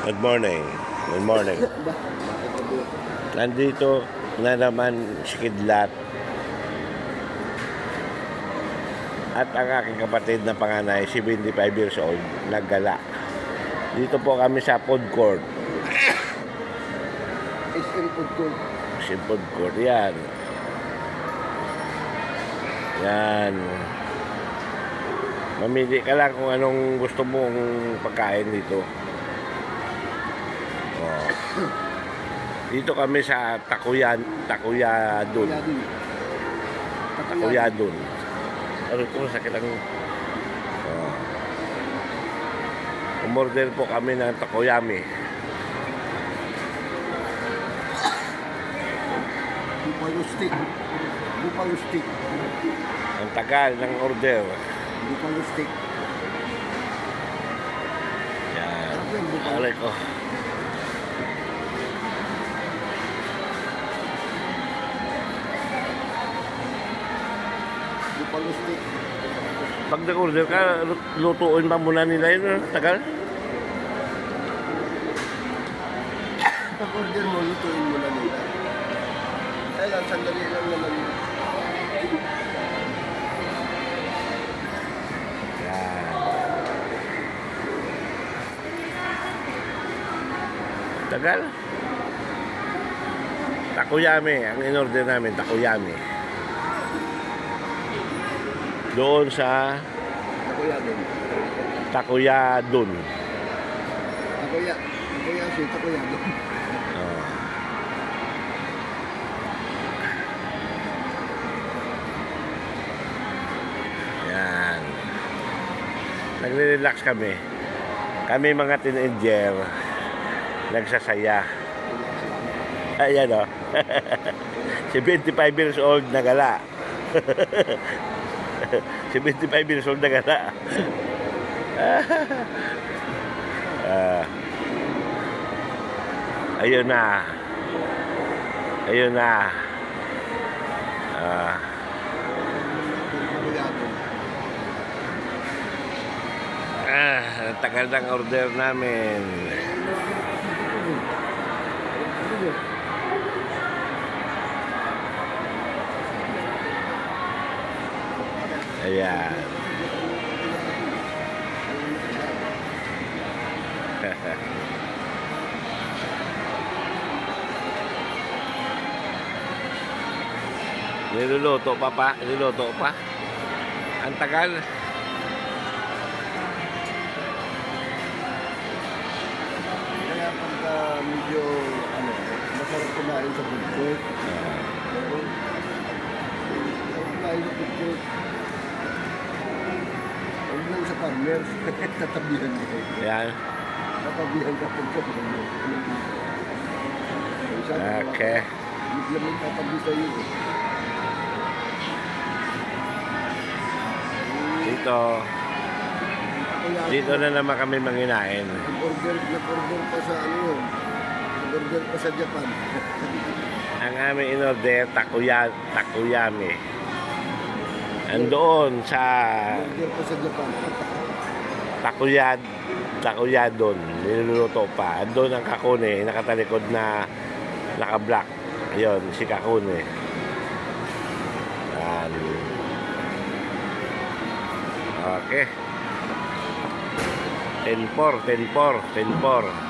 Good morning. Good morning. Nandito na naman si Kidlat at ang aking kapatid na panganay, 75 years old, naggala. Dito po kami sa food court. SM Food Court. Si food court, yan. Yan. Mamili ka lang kung anong gusto mong pagkain dito. Oh. Dito kami sa Takuyan, din. Takuyadun. Ano ko sakit ang oh. Umorder po kami ng takoyami. Buffalo stick. Buffalo stick. Ang tagal ng order. Buffalo stick. Yan. Alay ko. Buffalo stick. Pag nag-order ka, lutuin pa muna nila yun. Tagal. Pag order mo, lutuin mo na nila. Kaya lang, sandali lang naman. Tagal. Takoyami. Ang in-order namin, takoyami. Doon sa Ako yan din. Takoyadun. Ako yan. Ako yan, sweet. Ako yan. Oh. Yan. Nagre-relax kami. Kami mga teenager. Nagsasaya. Ayan o. 75 years old na gala. 75 years old na gala. Ah. Ayun na. Ayun na. Ah, yan. ah, ang tagal ng order namin. Ayan. Niluluto pa pa, niluluto pa. Ang tagal. Kaya pagka medyo, ano, masarap kumain sa food court. Ah, Masarap kumain sa food court. Farmers. Tatabihan mo. Yan. Tatabihan ka pagka farmers. Okay. Bigla may tatabi sa'yo. eh. Dito, dito na naman kami manginain. Nag-order, nag-order pa sa ano yun. Nag-order pa sa Japan. Ang aming inorder, takuya, takuyami. Andoon sa sa Japan. takuyad, takuyadon. Niluluto pa. Andoon ang kakune, nakatalikod na naka-black. Ayun, si kakune. Yan. Okay. 10-4, 10-4, 10-4.